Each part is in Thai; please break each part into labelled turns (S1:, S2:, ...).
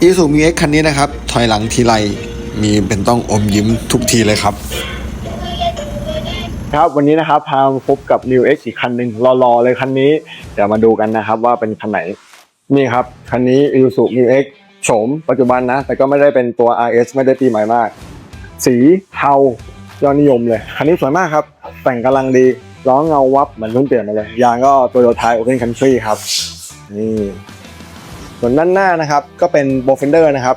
S1: อีซูมิเอ็กคันนี้นะครับ ถอยหลังทีไรมีเป็นต้องอมยิ้มทุกทีเลยครับ
S2: ครับวันนี้นะครับพามาพบกับ New X อีกคันหนึ่งรอๆเลยคันนี้ เดี๋ยวมาดูกันนะครับว่าเป็นคันไหน นี่ครับ คันนี้ Isuzu New X โฉมปัจจุบันนะ แต่ก็ไม่ได้เป็นตัว RS ไม่ได้ปีใหม่มาก สีเทายอดนิยมเลย คันนี้สวยมากครับ แต่งกำลังดีล้อเงาวับเหมือนเพิ่งเปลี่ยนมาเลยยางก็ Toyota Open Country ครับนี่ ส่วนด้านหน้านะครับก็เป็น b o f e n d e r นะครับ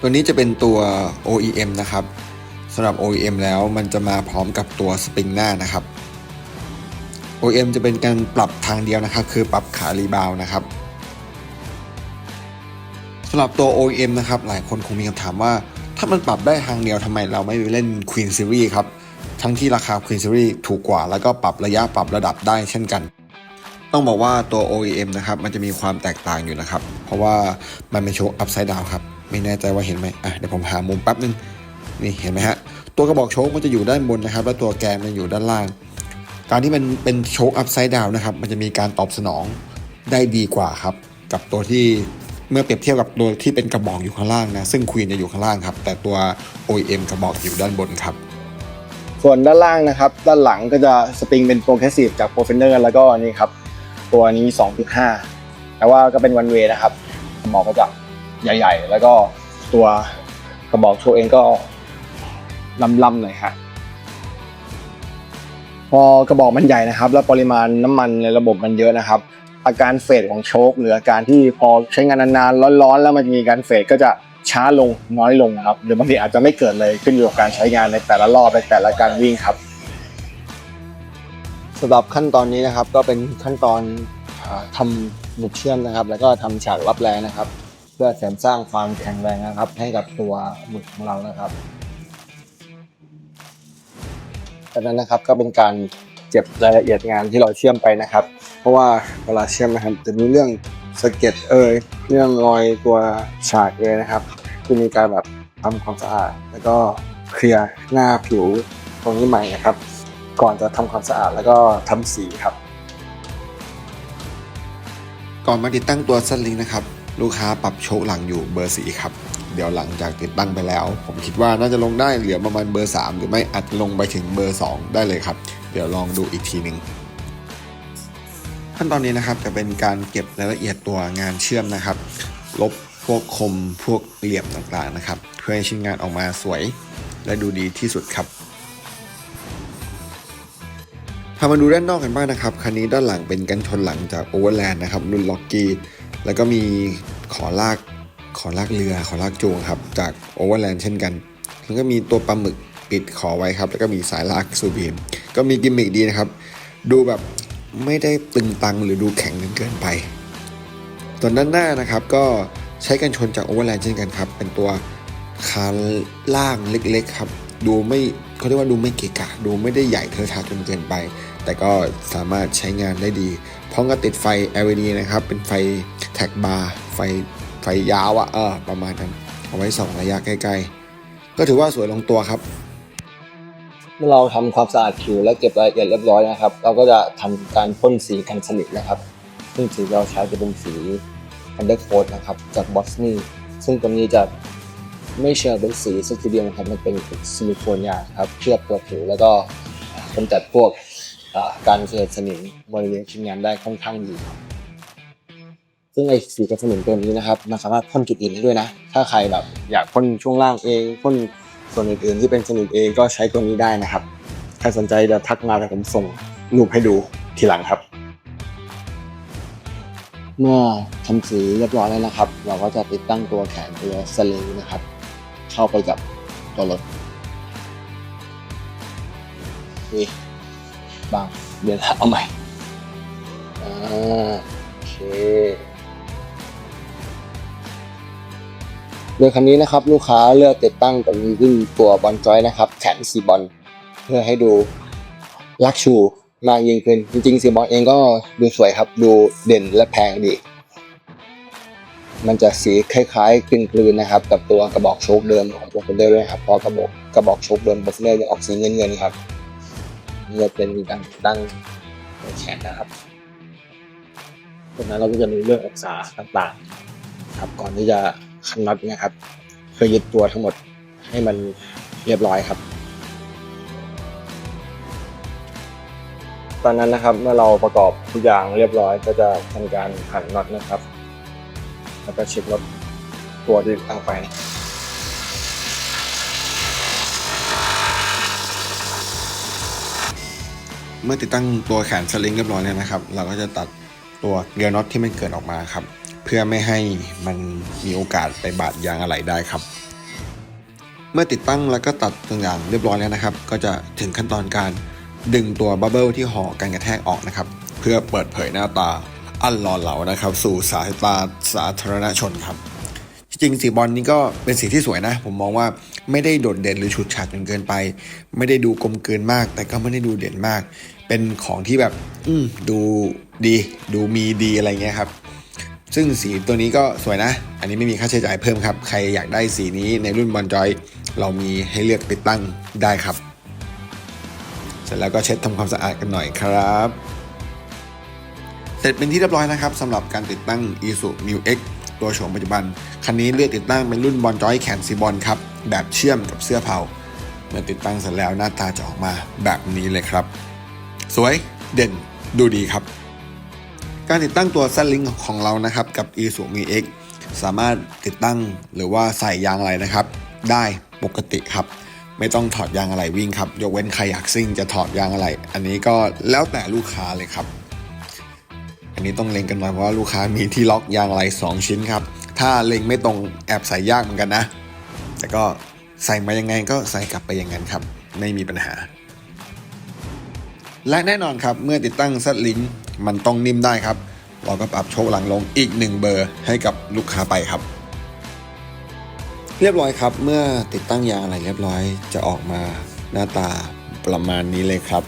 S1: ตัวนี้จะเป็นตัว OEM นะครับสำหรับ OEM แล้วมันจะมาพร้อมกับตัวสปริงหน้านะครับ OEM จะเป็นการปรับทางเดียวนะครับ คือปรับขารีบาวนะครับสำหรับตัว OEM นะครับ หลายคนคงมีคำถามว่า ถ้ามันปรับได้ทางเดียวทำไมเราไม่ไปเล่น Queen Series ครับ ทั้งที่ราคา Queen Series ถูกกว่า แล้วก็ปรับระยะปรับระดับได้เช่นกัน ต้องบอกว่าตัว OEM นะครับมันจะมีความแตกต่างอยู่นะครับ เพราะว่ามันเป็นโชค upside down ครับไม่แน่ใจว่าเห็นไหมอะเดี๋ยวผมหามุมแป๊บนึงนี่เห็นไหมฮะตัวกระบอกโชคมันจะอยู่ด้านบนนะครับ แล้วตัวแกนมันอยู่ด้านล่าง การที่มันเป็นโชค upside down นะครับมันจะมีการตอบสนองได้ดีกว่าครับ กับตัวที่เมื่อเปรียบเทียบกับตัวที่เป็นกระบอกอยู่ข้างล่างนะซึ่งควีนจะอยู่ข้างล่างครับแต่ตัว OEM กระบอกอยู่ด้านบนครับ
S2: ส่วนด้านล่างนะครับ ด้านหลังก็จะสปริงเป็นโปรเกรสซีฟจากโปรเฟนเนอร์แล้วก็นี่ครับ ตัวนี้ 2.5 แต่ว่าก็เป็นวันเวนะครับกระบอกก็จะใหญ่ ๆ แล้วก็ตัวกระบอกโชว์เองก็ลำๆหน่อยฮะพอกระบอกมันใหญ่นะครับ แล้วปริมาณน้ำมันในระบบมันเยอะนะครับ อาการเฟดของโชคหรืออาการที่พอใช้งานนานๆร้อนๆ แล้วมันมีการเฟดก็จะช้าลงน้อยลงนะครับหรือบางทีอาจจะไม่เกิดเลยขึ้นอยู่กับการใช้งานในแต่ละรอบในแต่ละการวิ่งครับ สำหรับขั้นตอนนี้นะครับก็เป็นขั้นตอนอ่าทำหมุดเชื่อมนะครับ แล้วก็ทำฉากรับแรงนะครับ เพื่อเสริมสร้างความแข็งแรงนะครับ ให้กับตัวหมุดของเรานะครับจากนั้นนะครับก็เป็นการเก็บรายละเอียดงานที่เราเชื่อมไปนะครับ เพราะว่าเวลาเชื่อมนะครับจะมีเรื่องสะเก็ดเอ่ยเรื่องรอยตัวฉากเลยนะครับจะมีการแบบทำความสะอาดแล้วก็เคลียร์หน้าผิวตรงนี้ใหม่นะครับ ก่อนจะทำความสะอาดแล้วก็ทำสีครับ
S1: ก่อนมาติดตั้งตัวซันลิงนะครับ ลูกค้าปรับโชคหลังอยู่เบอร์สีครับเดี๋ยวหลังจากติดตั้งไปแล้ว ผมคิดว่าน่าจะลงได้เหลือประมาณเบอร์ 3 หรือไม่อาจลงไปถึงเบอร์ 2 ได้เลยครับ เดี๋ยวลองดูอีกทีหนึ่งขั้นตอนนี้นะครับจะเป็นการเก็บรายละเอียดตัวงานเชื่อมนะครับ ลบพวกคมพวกเหลี่ยมต่างๆนะครับ เพื่อให้ชิ้นงานออกมาสวย และดูดีที่สุดครับามาดูด้านนอกกันบ้างนะครับคันนี้ด้านหลังเป็นกันชนหลังจากโอเวอร์แลนด์นะครับรุ่นล็อกกี้แล้วก็มีขอลากขอลากเรือขอลากจูงครับจากโอเวอร์แลนด์เช่นกันแล้วก็มีตัวปลาหมึกปิดขอไว้ครับ แล้วก็มีสายลากซูบีมก็มีกิมมิกดีนะครับ ดูแบบไม่ได้ตึงตังหรือดูแข็งจนเกินไปส่วนด้านหน้านะครับก็ใช้กันชนจากโอเวอร์แลนด์เช่นกันครับ เป็นตัวคานล่างเล็กๆครับ ดูไม่เขาเรียกว่าดูไม่เกะกะ ดูไม่ได้ใหญ่เทอะทะจนเกินไป แต่ก็สามารถใช้งานได้ดี พร้อมกับติดไฟ LED นะครับ เป็นไฟแท็กบาร์ไฟไฟยาวอะเออประมาณนั้น เอาไว้ส่องระยะใกล้ๆ ก็ถือว่าสวยลงตัวครับ
S2: เมื่อเราทำความสะอาดผิวและเก็บรายละเอียดเรียบร้อยนะครับ เราก็จะทำการพ่นสีกันสนิทนะครับ ซึ่งสีเราใช้จะเป็นสี Undercoat นะครับ จากบอสนีซึ่งตัวนี้จะไม่เชื่อเป็นสีสตูดิโอนะครับมันเป็นซิลิโคนยางครับเคลือบตัวผิวแล้วก็กำจัดพวก การเกิดสนิมบริเวณชิ้นงานได้ค่อนข้างดีครับซึ่งไอ้สีกันสนิมตัวนี้นะครับมันสามารถพ่นจุดอื่นได้ด้วยนะ ถ้าใครแบบอยากพ่นช่วงล่างเองพ่นส่วนอื่นๆที่เป็นสนิมเองก็ใช้ตัวนี้ได้นะครับ ใครสนใจเดี๋ยวทักมาแต่ผมส่งรูปให้ดูทีหลังครับ เมื่อทำสีเรียบร้อยแล้วนะครับ เราก็จะติดตั้งตัวแขนตัวสลิงนะครับ เข้าไปกับตัวรถนี่ บาง เดี๋ยวเอาใหม่อ่าโอเค โดยคันนี้นะครับลูกค้าเลือกติดตั้งกับรุ่นตัวบอลจอยนะครับ แขนสีบอลเพื่อให้ดูลักชูมากยิ่งขึ้น จริงๆสีบอลเองก็ดูสวยครับ ดูเด่นและแพงดีมันจะสีคล้ายๆกลืนๆนะครับ กับตัวกระบอกโชคเดิมของโปรเฟนเดอร์ด้วยครับพราะกระบอกกระบอกโชคเดิมโปรเนเดอร์จะออกสีเงินๆครับ นี่จะเป็นการติดตั้งแขนนะครับตรงนั้นเราก็จะมีเรื่ององศาต่างๆ ครับ ก่อนที่จะขันน็อตนะครับ เพื่อยึดตัวทั้งหมดให้มันเรียบร้อยครับ ตอนนั้นนะครับเมื่อเราประกอบทุกอย่างเรียบร้อย ก็จะทำการขันน็อตนะครับ แล้วก็เช็ครถตัวที่ตั้งไป
S1: เมื่อติดตั้งตัวแขนสลิงเรียบร้อยแล้วนะครับ เราก็จะตัดตัวเรือน็อตที่มันเกิดออกมาครับ เพื่อไม่ให้มันมีโอกาสไปบาดยางอะไหล่ได้ครับ เมื่อติดตั้งแล้วก็ตัดตัวอย่างเรียบร้อยแล้วนะครับ ก็จะถึงขั้นตอนการดึงตัวบับเบิลที่ห่อการกระแทกออกนะครับ เพื่อเปิดเผยหน้าตาอันหล่อเหลานะครับ สู่สายตาสาธารณชนครับ จริงสีบอลนี้ก็เป็นสีที่สวยนะ ผมมองว่าไม่ได้โดดเด่นหรือฉูดฉาดจนเกินไป ไม่ได้ดูกลมเกลืนมาก แต่ก็ไม่ได้ดูเด่นมาก เป็นของที่แบบ อืดูดี ดูมีดีอะไรเงี้ยครับ ซึ่งสีตัวนี้ก็สวยนะ อันนี้ไม่มีค่าใช้จ่ายเพิ่มครับ ใครอยากได้สีนี้ในรุ่นบอลจอย เรามีให้เลือกติดตั้งได้ครับ เสร็จแล้วก็เช็ดทำความสะอาดกันหน่อยครับ เสร็จเป็นที่เรียบร้อยนะครับสำหรับการติดตั้ง i s u m u x ตัวโฉมปัจจุบัน คันนี้เลือกติดตั้งเป็นรุ่นบอลจอยแขนซีบอลครับ แบบเชื่อมกับเสื้อเผาเมื่อติดตั้งเสร็จแล้วหน้าตาจะออกมาแบบนี้เลยครับ สวยเด่นดูดีครับ การติดตั้งตัวซันลิงของเรานะครับกับ i s u m u x สามารถติดตั้งหรือว่าใส่ยางอะไรนะครับ ได้ปกติครับ ไม่ต้องถอดยางอะไรวิ่งครับ ยกเว้นใครอยากซิ่งจะถอดยางอะไร อันนี้ก็แล้วแต่ลูกค้าเลยครับ นนี้ต้องเล็งกันหน่อยเพราะว่าลูกค้ามีที่ล็อกยางไร2ชิ้นครับ ถ้าเล็งไม่ตรงแอบใส่ยากเหมือนกันนะ แต่ก็ใส่มายังไงก็ใส่กลับไปอย่างนั้นครับ ไม่มีปัญหา และแน่นอนครับเมื่อติดตั้งซัดลิงมันต้องนิ่มได้ครับ เราก็ปรับโชคหลังลงอีกหนึ่งเบอร์ให้กับลูกค้าไปครับ เรียบร้อยครับ เมื่อติดตั้งยางอะไรเรียบร้อยจะออกมาหน้าตาประมาณนี้เลยครับ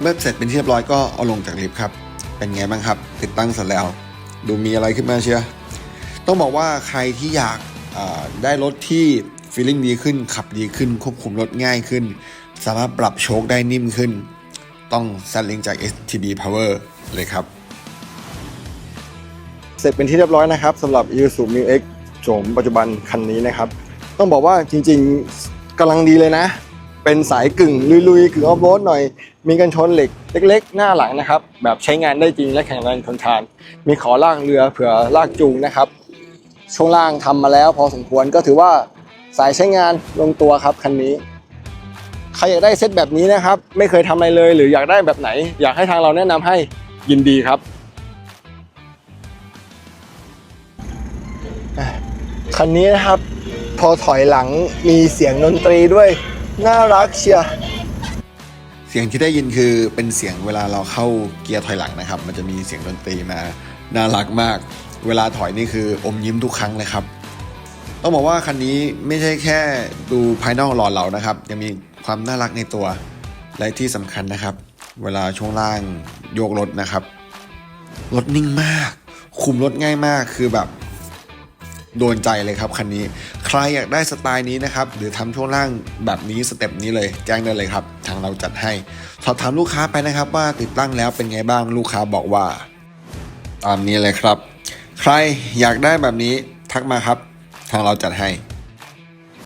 S1: เมื่อเสร็จเป็นที่เรียบร้อยก็เอาลงจากลิฟต์ครับ เป็นไงบ้างครับ ติดตั้งเสร็จแล้ว ดูมีอะไรขึ้นมาเชียต้องบอกว่าใครที่อยากได้รถที่ฟีลิ่งดีขึ้น ขับดีขึ้น ควบคุมรถง่ายขึ้น สามารถปรับโชคได้นิ่มขึ้น ต้องซัดลิงจาก STB Power เลยครับ
S2: เสร็จเป็นที่เรียบร้อยนะครับสำหรับ Isuzu Mu X โฉมปัจจุบันคันนี้นะครับ ต้องบอกว่าจริงๆกำลังดีเลยนะ เป็นสายกึ่งลุยๆกึ่งออฟโรดหน่อย มีกันชนเหล็กเล็ก ๆ หน้าหลังนะครับ แบบใช้งานได้จริงและแข็งแรงทนทาน มีขอล่างเรือเผื่อลากจูงนะครับ ช่วงล่างทำมาแล้วพอสมควรก็ถือว่าสายใช้งานลงตัวครับคันนี้ใครอยากได้เซตแบบนี้นะครับ ไม่เคยทำอะไรเลย หรืออยากได้แบบไหน อยากให้ทางเราแนะนำให้ยินดีครับคันนี้นะครับ พอถอยหลังมีเสียงดนตรีด้วย น่ารักเชีย
S1: เสียงที่ได้ยินคือเป็นเสียงเวลาเราเข้าเกียร์ถอยหลังนะครับ มันจะมีเสียงดนตรีมาน่ารักมาก เวลาถอยนี่คืออมยิ้มทุกครั้งเลยครับ ต้องบอกว่าคันนี้ไม่ใช่แค่ดูภายนอกหล่อเหลานะครับ ยังมีความน่ารักในตัว และที่สำคัญนะครับ เวลาช่วงล่างโยกรถนะครับรถนิ่งมาก คุมรถง่ายมากคือแบบ โดนใจเลยครับคันนี้ ใครอยากได้สไตล์นี้นะครับ หรือทำช่วงล่างแบบนี้สเต็ปนี้เลยแจ้งได้เลยครับ ทางเราจัดให้ สอบถามลูกค้าไปนะครับ ว่าติดตั้งแล้วเป็นไงบ้างลูกค้าบอกว่า ตามนี้เลยครับ ใครอยากได้แบบนี้ทักมาครับ ทางเราจัดให้